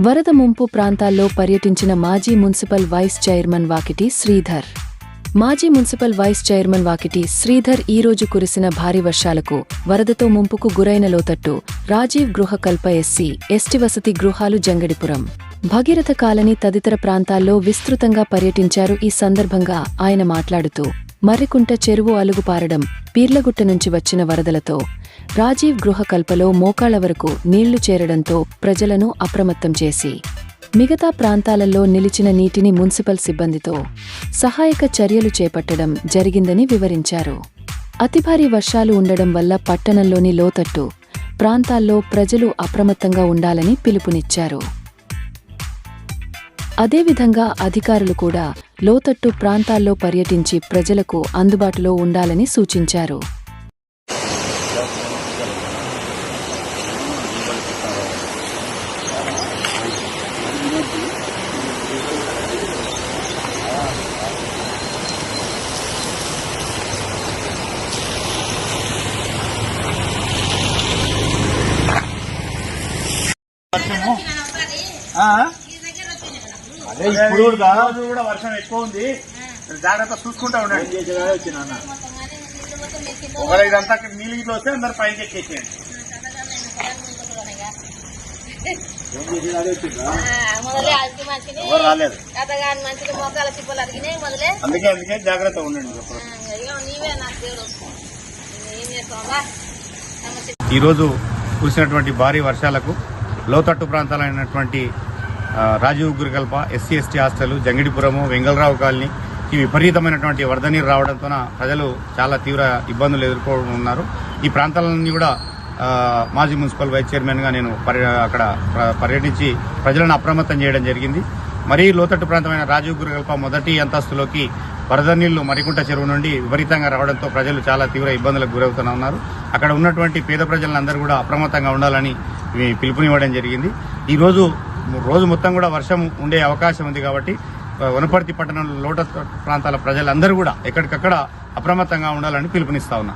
వరద ముంపు ప్రాంతాల్లో పర్యటించిన మాజీ municipal vice chairman Vakiti Sridhar. మాజీ municipal vice chairman Vakiti Sridhar ఈ రోజు కురిసిన భారీ వర్షాలకు వరదతో ముంపుకు గురైన లోతట్టు రాజీవ్ గృహ కల్ప ఎస్సీ ఎస్టీ వసతి గృహాలు జంగడిపురం. భగీరథ కాలనీ తదితర ప్రాంతాల్లో విస్తృతంగా పర్యటించారు ఈ సందర్భంగా ఆయన మాట్లాడుతూ మర్రికుంట చెరువు అలుగుపారడం పీర్లగుట్ట నుంచి వచ్చిన వరదలతో రాజీవ్ గృహ కల్పలో మోకాళ్ళ వరకు నీళ్ళు చేరడంతో ప్రజలను అప్రమత్తం చేసి మిగతా ప్రాంతాలలో నిలిచిన నీటిని మున్సిపల్ సిబ్బందితో సహాయక చర్యలు చేపట్టడం జరిగిందని వివరించారు. అతి భారీ వర్షాలు ఉండడం వల్ల పట్టణంలోని లోతట్టు ప్రాంతాల్లో ప్రజలు అప్రమత్తంగా ఉండాలని పిలుపునిచ్చారు. అదేవిధంగా అధికారులు కూడా లోతట్టు ప్రాంతాల్లో పర్యటించి ప్రజలకు అందుబాటులో ఉండాలని సూచించారు. అదే ఇప్పుడు కూడా రోజు కూడా వర్షం ఎక్కువ ఉంది. జాగ్రత్త చూసుకుంటా ఉండండి. ఒకవేళ ఇదంతా అక్కడ నీళ్ళు ఇట్లా వస్తే అందరు పైకి ఎక్కేసేయండి. రాలేదు. అందుకే అందుకే జాగ్రత్త ఉండండి. ఈరోజు కురిసినటువంటి భారీ వర్షాలకు లోతట్టు ప్రాంతాలైనటువంటి Rajiv గురికల్ప SC ST hostel Jangidipuram Vengalrao colony ఈ విపరీతమైనటువంటి వరద నీరు రావడంతో ప్రజలు చాలా తీవ్ర ఇబ్బందులు ఎదుర్కొంటున్నారు. ఈ ప్రాంతాలన్నీ కూడా మాజీ మున్సిపల్ వైస్ చైర్మన్గా నేను పర్య అక్కడ పర్యటించి ప్రజలను అప్రమత్తం చేయడం జరిగింది. మరీ లోతట్టు ప్రాంతమైన రాజీవ్ గురికల్ప మొదటి అంతస్తులోకి వరద నీళ్ళు మరికుంట చెరువు నుండి విపరీతంగా రావడంతో ప్రజలు చాలా తీవ్ర ఇబ్బందులకు గురవుతూ ఉన్నారు. అక్కడ ఉన్నటువంటి పేద ప్రజలందరూ కూడా అప్రమత్తంగా ఉండాలని ఇవి పిలుపునివ్వడం జరిగింది. ఈరోజు రోజు మొత్తం కూడా వర్షం ఉండే అవకాశం ఉంది కాబట్టి వనపర్తి పట్టణంలో లోట ప్రాంతాల ప్రజలందరూ కూడా ఎక్కడికక్కడ అప్రమత్తంగా ఉండాలని పిలుపునిస్తా ఉన్నా.